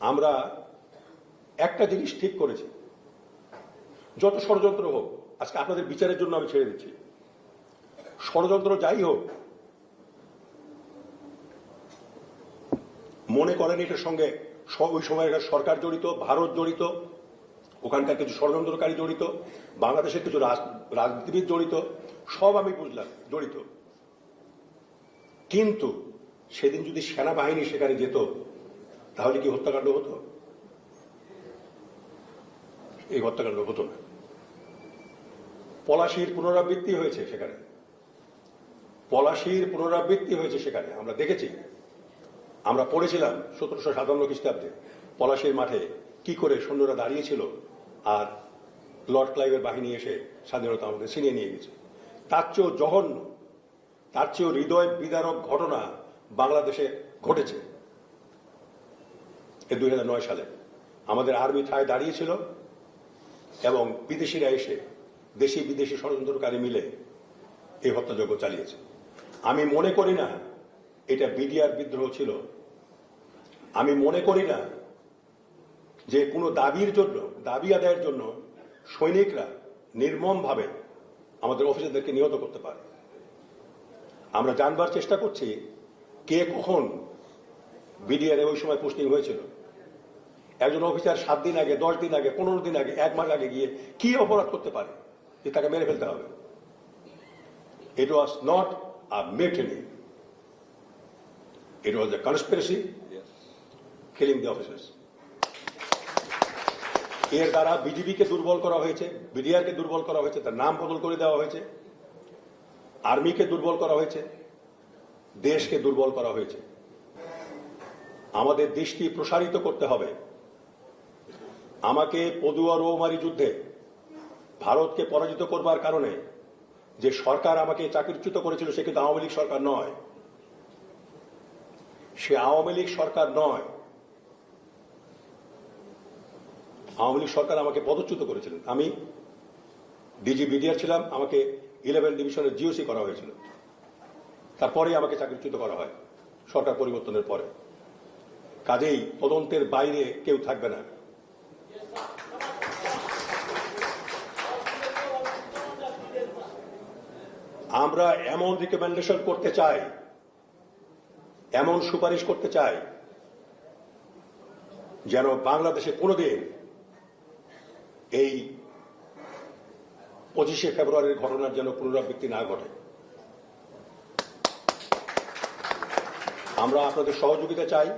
আমরা একটা জিনিস ঠিক করেছি। যত ষড়যন্ত্র হোক, আজকে আপনাদের বিচারের জন্য আমি ছেড়ে দিচ্ছি। ষড়যন্ত্র যাই হোক, মনে করেন এটার সঙ্গে ওই সময়কার সরকার জড়িত, ভারত জড়িত, ওখানকার কিছু ষড়যন্ত্রকারী জড়িত, বাংলাদেশের কিছু রাজ- রাজনীতিবিদ জড়িত, সব আমি বুঝলাম, জড়িত। কিন্তু সেদিন যদি সেনাবাহিনী সেখানে যেত তাহলে কি হত্যাকাণ্ড হতো? এই হত্যাকাণ্ড হতো না। পলাশির পুনরাবৃত্তি হয়েছে সেখানে। পলাশির পুনরাবৃত্তি হয়েছে সেখানে। আমরা দেখেছি। আমরা পড়েছিলাম সতেরোশো সাতান্ন খ্রিস্টাব্দে পলাশির মাঠে কি করে সৈন্যরা দাঁড়িয়েছিল আর লর্ড ক্লাইভের বাহিনী এসে স্বাধীনতা আমাদের ছিনিয়ে নিয়ে গেছে। তার চেয়েও জঘন্য, তার চেয়েও হৃদয় বিদারক ঘটনা বাংলাদেশে ঘটেছে। দুই হাজার নয় সালে। আমাদের আর্মি ঠায় দাঁড়িয়েছিল এবং বিদেশিরা এসে দেশি বিদেশি ষড়যন্ত্রকারী মিলে এই হত্যাযজ্ঞ চালিয়েছে। আমি মনে করি না এটা বিডিআর বিদ্রোহ ছিল। আমি মনে করি না যে কোনো দাবির জন্য, দাবি আদায়ের জন্য সৈনিকরা নির্মমভাবে আমাদের অফিসারদেরকে নিহত করতে পারে। আমরা জানবার চেষ্টা করছি কে কখন বিডিআর ওই সময় পোস্টিং হয়েছিল। একজন অফিসার সাত দিন আগে দশ দিন আগে পনেরো দিন আগে এক মাস আগে গিয়ে কি অপরাধ করতে পারে যে তাকে মেরে ফেলতে হবে? It was not a mutiny it was a conspiracy killing the officers এর দ্বারা বিজিবিকে দুর্বল করা হয়েছে বিডিআরকে দুর্বল করা হয়েছে তার নাম বদল করে দেওয়া হয়েছে আর্মিকে দুর্বল করা হয়েছে দেশকে দুর্বল করা হয়েছে। আমাদের দৃষ্টি প্রসারিত করতে হবে। আমাকে পদুয়া রৌমারি যুদ্ধে ভারতকে পরাজিত করবার কারণে যে সরকার আমাকে চাকরিচ্যুত করেছিল সে কিন্তু আওয়ামী লীগ সরকার নয়। সে আওয়ামী লীগ সরকার নয়। আওয়ামী লীগ সরকার আমাকে পদচ্যুত করেছিলেন আমি ডিজি বিডিআর ছিলাম, আমাকে ইলেভেন ডিভিশনের জিওসি করা হয়েছিল। তারপরে আমাকে চাকরিচ্যুত করা হয়, সরকার পরিবর্তনের পরে। কাজেই তদন্তের বাইরে কেউ থাকবে না। আমরা এমন রিকমেন্ডেশন করতে চাই, এমন সুপারিশ করতে চাই, যেন বাংলাদেশে কোনোদিন এই পঁচিশে ফেব্রুয়ারির ঘটনার যেন পুনরাবৃত্তি না ঘটে। আমরা আপনাদের সহযোগিতা চাই